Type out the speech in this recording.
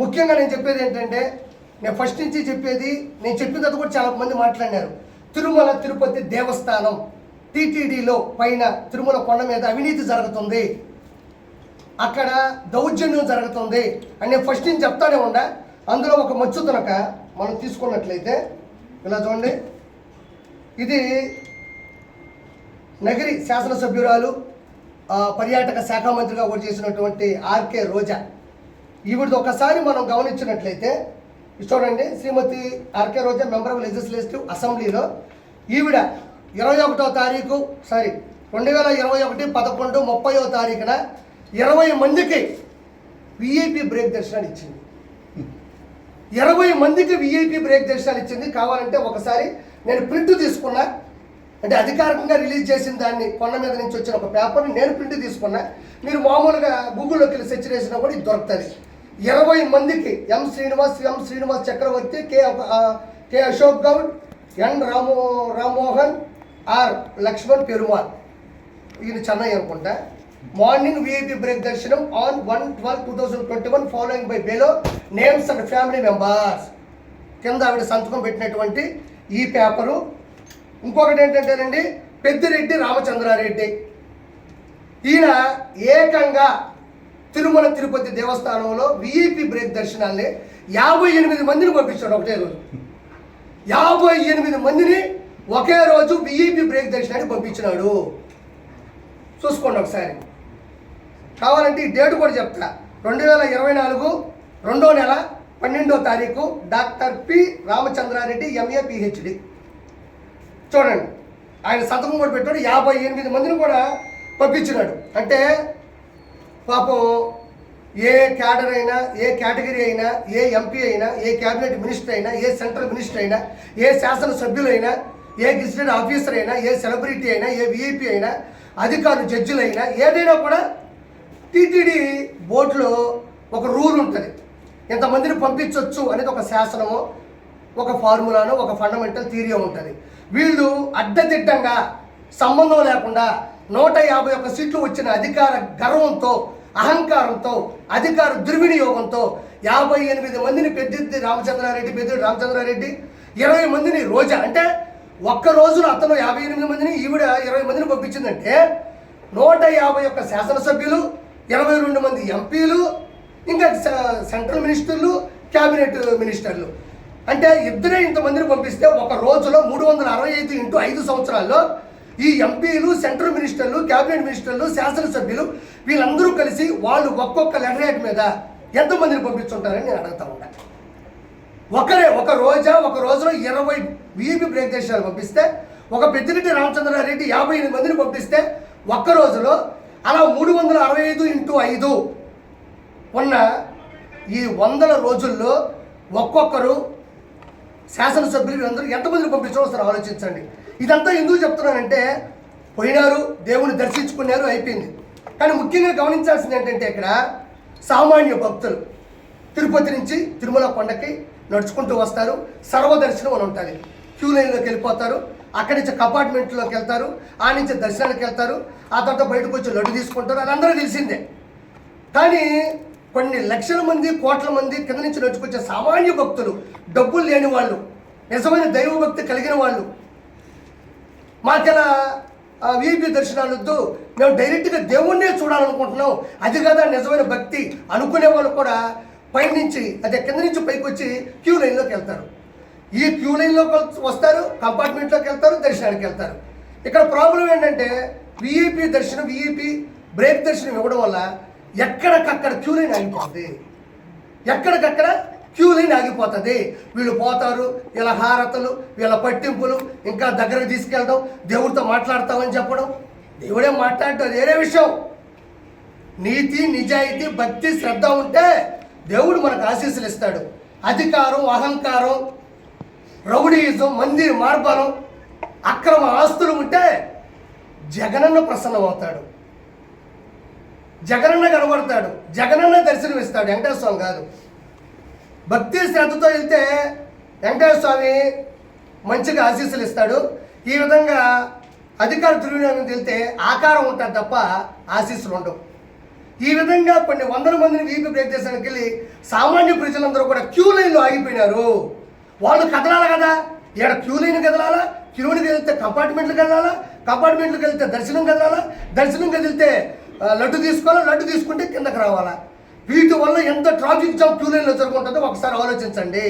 ముఖ్యంగా నేను చెప్పేది ఏంటంటే నేను ఫస్ట్ నుంచి చెప్పేది నేను చెప్పిన తర్వాత కూడా చాలా మంది మాట్లాడినారు. తిరుమల తిరుపతి దేవస్థానం టీటీడీలో పైన తిరుమల కొండ మీద అవినీతి జరుగుతుంది. అక్కడ దౌర్జన్యం జరుగుతుంది. అని నేను ఫస్ట్ నుంచి చెప్తానే ఉండా అందులో ఒక మచ్చు తునక మనం తీసుకున్నట్లయితే ఇలా చూడండి. ఇది నగరి శాసనసభ్యురాలు పర్యాటక శాఖ మంత్రిగా కూడా చేసినటువంటి ఆర్కే రోజా. ఈవిడది ఒకసారి మనం గమనించినట్లయితే చూడండి Shrimati RK Roja member of legislative అసెంబ్లీలో ఈవిడ ఇరవై ఒకటో తారీఖు సారీ రెండు వేల ఇరవై ఒకటి పదకొండు ముప్పయో తారీఖున ఇరవై మందికి విఐపి బ్రేక్ దర్శనాలు ఇచ్చింది. ఇరవై మందికి విఐపి బ్రేక్ దర్శనాలు ఇచ్చింది. కావాలంటే ఒకసారి నేను ప్రింట్ తీసుకున్నా. అంటే అధికారికంగా రిలీజ్ చేసిన దాన్ని కొండ మీద నుంచి వచ్చిన ఒక పేపర్ని నేను ప్రింట్ తీసుకున్నా. మీరు మామూలుగా గూగుల్లోకి వెళ్ళి సెర్చ్ చేసినా కూడా ఇది దొరుకుతుంది. ఇరవై మందికి M Srinivas M Srinivas Chakravarthi K K Ashok Goud N రామో రామ్మోహన్ ఆర్ లక్ష్మణ్ పెరుమాల్ ఈయన చెన్నై అనుకుంటా. మార్నింగ్ విఐపి బ్రేక్ దర్శనం on one twelve two thousand twenty one following by బేలో names and family members. కింద ఆవిడ సంతకం పెట్టినటువంటి ఈ పేపరు. ఇంకొకటి ఏంటంటేనండి పెద్దిరెడ్డి రామచంద్రారెడ్డి. ఈయన ఏకంగా తిరుమల తిరుపతి దేవస్థానంలో విఐపి బ్రేక్ దర్శనాల్ని యాభై ఎనిమిది మందిని పంపించాడు ఒకటే రోజు. యాభై ఎనిమిది మందిని ఒకే రోజు విఐపి బ్రేక్ దర్శనాన్ని పంపించినాడు. చూసుకోండి ఒకసారి. కావాలంటే ఈ డేట్ కూడా చెప్తా. రెండు వేల ఇరవై నాలుగు రెండో నెల పన్నెండో తారీఖు doctor P. Ramachandrareddy MA PhD చూడండి. ఆయన సంతకం కూడా పెట్టాడు. యాభై ఎనిమిది మందిని కూడా పంపించినాడు. అంటే పాపం ఏ క్యాడర్ అయినా ఏ కేటగిరీ అయినా ఏ ఎంపీ అయినా ఏ క్యాబినెట్ మినిస్టర్ అయినా ఏ సెంట్రల్ మినిస్టర్ అయినా ఏ శాసనసభ్యులైనా ఏ గెజిటెడ్ ఆఫీసర్ అయినా ఏ సెలబ్రిటీ అయినా ఏ విఐపి అయినా అధికారులు జడ్జిలైనా ఏదైనా కూడా టీటీడీ బోర్డులో ఒక రూల్ ఉంటుంది. ఎంతమందిని పంపించవచ్చు అనేది ఒక శాసనము ఒక ఫార్ములాను ఒక ఫండమెంటల్ థీరియో ఉంటుంది. వీళ్ళు అడ్డదిడ్డంగా సంబంధం లేకుండా నూట యాభై ఒక్క సీట్లు వచ్చిన అధికార గర్వంతో అహంకారంతో అధికార దుర్వినియోగంతో యాభై ఎనిమిది మందిని పెద్దిద్ది రామచంద్రారెడ్డి పెద్దిరెడ్డి రామచంద్రారెడ్డి ఇరవై మందిని రోజా. అంటే ఒక్క రోజున అతను యాభై ఎనిమిది మందిని ఈవిడ ఇరవై మందిని పంపించిందంటే నూట యాభై ఒక్క శాసనసభ్యులు ఇరవై రెండు మంది ఎంపీలు ఇంకా సెంట్రల్ మినిస్టర్లు క్యాబినెట్ మినిస్టర్లు. అంటే ఇద్దరే ఇంతమందిని పంపిస్తే ఒక రోజులో మూడు వందల అరవై ఐదు ఇంటూ ఐదు సంవత్సరాల్లో ఈ ఎంపీలు సెంట్రల్ మినిస్టర్లు క్యాబినెట్ మినిస్టర్లు శాసనసభ్యులు వీళ్ళందరూ కలిసి వాళ్ళు ఒక్కొక్క లెటర్ హెడ్ మీద ఎంతమందిని పంపించుంటారని నేను అడుగుతా ఉన్నా. ఒకరే ఒక రోజా ఒక రోజులో ఇరవై వీపీ బ్రేక్ దేశాలు పంపిస్తే ఒక పెద్దిరెడ్డి రామచంద్రారెడ్డి యాభై ఎనిమిది మందిని పంపిస్తే ఒక్క రోజులో అలా మూడు వందల అరవై ఐదు ఇంటూ ఐదు ఉన్న ఈ వందల రోజుల్లో ఒక్కొక్కరు శాసనసభ్యులు అందరూ ఎంతమందిని పంపించడం ఒకసారి ఆలోచించండి. ఇదంతా ఎందుకు చెప్తున్నానంటే పోయినారు దేవుని దర్శించుకున్నారు అయిపోయింది. కానీ ముఖ్యంగా గమనించాల్సింది ఏంటంటే ఇక్కడ సామాన్య భక్తులు తిరుపతి నుంచి తిరుమల కొండకి నడుచుకుంటూ వస్తారు. సర్వదర్శనం అని ఉంటుంది. క్యూ లైన్లోకి వెళ్ళిపోతారు. అక్కడి నుంచి కంపార్ట్మెంట్లోకి వెళ్తారు. ఆ నుంచి దర్శనానికి వెళ్తారు. ఆ తర్వాత బయటకు వచ్చి లడ్డు తీసుకుంటారు. అది అందరూ తెలిసిందే. కానీ కొన్ని లక్షల మంది కోట్ల మంది కింద నుంచి నడుచుకొచ్చే సామాన్య భక్తులు డబ్బులు లేని వాళ్ళు నిజమైన దైవభక్తి కలిగిన వాళ్ళు మాకెలా వీపీ దర్శనాలు వద్దు. మేము డైరెక్ట్గా దేవుణ్ణే చూడాలనుకుంటున్నాం. అది కదా నిజమైన భక్తి అనుకునే వాళ్ళు కూడా పైనుంచి అదే కింద నుంచి పైకి వచ్చి క్యూ లైన్లోకి వెళ్తారు. ఈ క్యూ లైన్లోకి వస్తారు కంపార్ట్మెంట్లోకి వెళ్తారు దర్శనానికి వెళ్తారు. ఇక్కడ ప్రాబ్లం ఏంటంటే విఐపి దర్శనం విఐపి బ్రేక్ దర్శనం ఇవ్వడం వల్ల ఎక్కడికక్కడ క్యూ లైన్ అయిపోతుంది ఎక్కడికక్కడ క్యూ లైన్ ఆగిపోతుంది. వీళ్ళు పోతారు వీళ్ళ హారతలు వీళ్ళ పట్టింపులు ఇంకా దగ్గరకు తీసుకెళ్ళడం దేవుడితో మాట్లాడతామని చెప్పడం. దేవుడే మాట్లాడటం వేరే విషయం. నీతి నిజాయితీ భక్తి శ్రద్ధ ఉంటే దేవుడు మనకు ఆశీస్సులు ఇస్తాడు. అధికారం అహంకారం రౌడీయిజం మంది మార్బలం అక్రమ ఆస్తులు ఉంటే జగనన్న ప్రసన్నమవుతాడు. జగనన్న కనబడతాడు. జగనన్న దర్శనం ఇస్తాడు కాదు. భక్తి శ్రద్ధతో వెళ్తే వెంకటేశ్వర స్వామి మంచిగా ఆశీస్సులు ఇస్తాడు ఈ విధంగా అధికార దుర్వినియోగం వెళ్తే ఆకారం ఉంటుంది తప్ప ఆశీస్సులు ఉండవు. ఈ విధంగా కొన్ని వందల మందిని వీపీ బ్రేక్ చేసానికి వెళ్ళి సామాన్య ప్రజలందరూ కూడా క్యూ లైన్లో ఆగిపోయినారు. వాళ్ళు కదలాలి కదా? ఇక్కడ క్యూ లైన్ కదలాలా? క్యూనికి వెళ్తే కంపార్ట్మెంట్లు కదలాలా? కంపార్ట్మెంట్లకు వెళ్తే దర్శనం కదలాలా? దర్శనం కదిలితే లడ్డు తీసుకోవాలా? లడ్డు తీసుకుంటే కిందకి రావాలా? వీటి వల్ల ఎంత ట్రాఫిక్ జామ్ క్యూలైన్లో జరుగుతుందో ఒకసారి ఆలోచించండి.